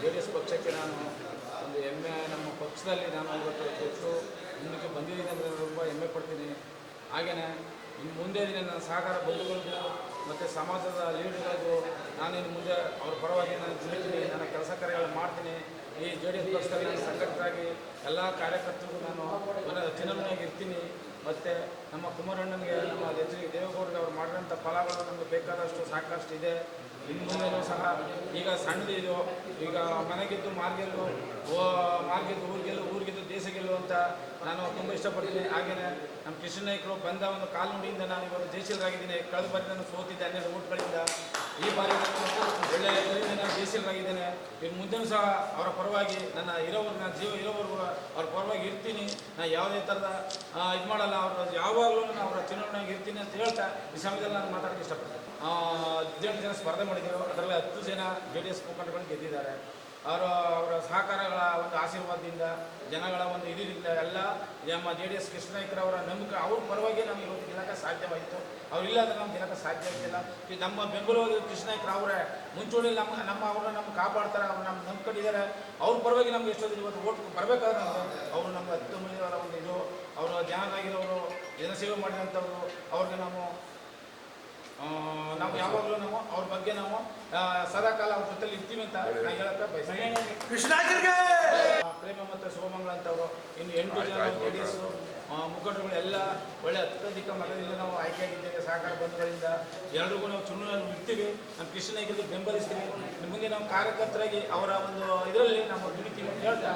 J D S ಪಕ್ಷಕ್ಕೆ ನಾನು ಒಂದು ಹೆಮ್ಮೆ ನಮ್ಮ ಪಕ್ಷದಲ್ಲಿ ನಾನು ಇವತ್ತು ಹೆಚ್ಚು ಮುಂದಕ್ಕೆ ಬಂದಿದ್ದೀನಿ ಅಂದರೆ ತುಂಬ ಹೆಮ್ಮೆ ಪಡ್ತೀನಿ. ಹಾಗೆಯೇ ಇನ್ನು ಮುಂದೆ ದಿನ ನನ್ನ ಸಹಕಾರ ಬಂಧುಗಳಿಗೂ ಮತ್ತು ಸಮಾಜದ ಲೀಡರ್ಗಳಿಗೂ ನಾನು ಇನ್ನು ಮುಂದೆ ಅವ್ರ ಪರವಾಗಿ ನಾನು ದುಡಿತೀನಿ, ನನ್ನ ಕೆಲಸ ಕಾರ್ಯಗಳು ಮಾಡ್ತೀನಿ. ಈ ಜೆ ಡಿ ಎಸ್ ಪಕ್ಷದಲ್ಲಿ ನಾನು ಎಲ್ಲ ಕಾರ್ಯಕರ್ತರಿಗೂ ನಾನು ಮನ ಇರ್ತೀನಿ. ಮತ್ತು ನಮ್ಮ ಕುಮಾರಣ್ಣನಿಗೆ ನಮ್ಮ ಎಚ್ ಡಿ ದೇವೇಗೌಡರಿಗೆ ಅವ್ರು ಮಾಡಿದಂಥ ಫಲಗಳು ನಮಗೆ ಬೇಕಾದಷ್ಟು ಸಾಕಷ್ಟು ಇದೆ. ಮುಂದೆನೂ ಸಹ ಈಗ ಸಣ್ಣದಿದು ಈಗ ಮನೆಗೆದ್ದು ಮಾರ್ಗೆಲ್ಲು ಓ ಮಾರ್ಗೆದ್ದು ಊರಿಗೆಲ್ಲು ಊರಿಗೆದ್ದು ದೇಶ ಗೆಲ್ಲು ಅಂತ ನಾನು ತುಂಬ ಇಷ್ಟಪಡ್ತೀನಿ. ಹಾಗೆಯೇ ನಮ್ಮ ಕೃಷ್ಣ ನಾಯಕರು ಬಂದ ಒಂದು ಕಾಲ್ನುಡಿಯಿಂದ ನಾನು ಇವರು ಜಯಶೀಲರಾಗಿದ್ದೀನಿ. ಕಳೆದ ಬಾರಿ ನಾನು ಸೋತಿದ್ದೆ ಹನ್ನೆರಡು ಊಟಗಳಿಂದ. ಈ ಬಾರಿ ನಾನು ನಾನು ಇನ್ನು ಮುಂದೆನೂ ಸಹ ಅವರ ಪರವಾಗಿ ನನ್ನ ಇರೋವರೆಗೂ ನನ್ನ ಜೀವ ಇರೋವರೆಗೂ ಅವ್ರ ಪರವಾಗಿ ಇರ್ತೀನಿ. ನಾನು ಯಾವುದೇ ಥರದ ಇದು ಮಾಡಲ್ಲ. ಅವರು ಯಾವಾಗಲೂ ನಾನು ಅವರ ಚುನಾವಣೆಯಾಗಿ ಇರ್ತೀನಿ ಅಂತ ಹೇಳ್ತಾ ಈ ಸಮಯದಲ್ಲಿ ನಾನು ಮಾತಾಡಕ್ಕೆ ಇಷ್ಟಪಡ್ತೇನೆ. ಹದಿನೆಂಟು ಜನ ಸ್ಪರ್ಧೆ ಮಾಡಿದ್ದರು ಅದರಲ್ಲಿ ಹತ್ತು ಜನ ಜೆ ಡಿ ಎಸ್ ಮುಖಂಡಗಳು ಗೆದ್ದಿದ್ದಾರೆ. ಅವರ ಅವರ ಸಹಕಾರಗಳ ಒಂದು ಆಶೀರ್ವಾದದಿಂದ, ಜನಗಳ ಒಂದು ಇದರಿಂದ ಎಲ್ಲ ನಮ್ಮ ಜೆ ಡಿ ಎಸ್ ಕೃಷ್ಣಾಯ್ಕರವರ ನಂಬಿಕೆ ಅವ್ರ ಪರವಾಗಿ ನಮ್ಗೆ ಗೆಲ್ಲಕ್ಕೆ ಸಾಧ್ಯವಾಯಿತು. ಅವ್ರು ಇಲ್ಲ ಅಂದ್ರೆ ನಮ್ಗೆ ಗೆಲ್ಲಕ್ಕೆ ಸಾಧ್ಯ ಆಗ್ತಿಲ್ಲ. ಈ ನಮ್ಮ ಬೆಂಗಳೂರು ಕೃಷ್ಣಾಯ್ಕರ ಅವರೇ ಮುಂಚೂಣಿ ನಮ್ಮ ನಮ್ಮ ಅವ್ರನ್ನ ನಮ್ಗೆ ಕಾಪಾಡ್ತಾರೆ ಅವ್ರು ನಮ್ಮ ನಂಬ್ಕೊಂಡಿದ್ದಾರೆ. ಅವ್ರ ಪರವಾಗಿ ನಮ್ಗೆ ಎಷ್ಟೊಂದು ಇವತ್ತು ಓಟ್ ಬರಬೇಕಾದ್ರೆ ಅಂತ ಅವರು ನಮ್ಮ ಹತ್ತೊಂಬತ್ತವರ ಒಂದು ಇದು. ಅವರು ಜನರಾಗಿರೋರು ಜನಸೇವೆ ಮಾಡಿದಂಥವ್ರು. ಅವ್ರಿಗೆ ನಾವು ನಾವು ಯಾವಾಗಲೂ ನಾವು ಅವ್ರ ಬಗ್ಗೆ ನಾವು ಸದಾಕಾಲ ಅವ್ರ ಜೊತೆಲಿ ಇರ್ತೀವಿ ಅಂತ ನಾನು ಹೇಳಕ್ಕೆ ಬಯಸ್ತೀನಿ. ಕೃಷ್ಣ ಪ್ರೇಮ ಮತ್ತು ಶುಭಮಂಗಳ ಅಂತವರು ಇನ್ನು ಎಂಟು ಜನ ಜೆ ಡಿ ಎಸ್ ಮುಖಂಡರುಗಳು ಎಲ್ಲ ಒಳ್ಳೆ ಅತ್ಯಧಿಕ ಮತದಿಂದ ನಾವು ಆಯ್ಕೆಯಾಗಿದ್ದೇವೆ. ಸಹಕಾರ ಬಂಧುಗಳಿಂದ ಎಲ್ರಿಗೂ ನಾವು ಚುನಾವಣೆ ಇಡ್ತೀವಿ ನಮ್ಮ ಕೃಷ್ಣನಿಗೆ ಬೆಂಬಲಿಸ್ತೀವಿ. ಇನ್ನು ಮುಂದೆ ನಾವು ಕಾರ್ಯಕರ್ತರಾಗಿ ಅವರ ಒಂದು ಇದರಲ್ಲಿ ನಾವು ದುಡಿತೀವಿ ಅಂತ ಹೇಳ್ತಾ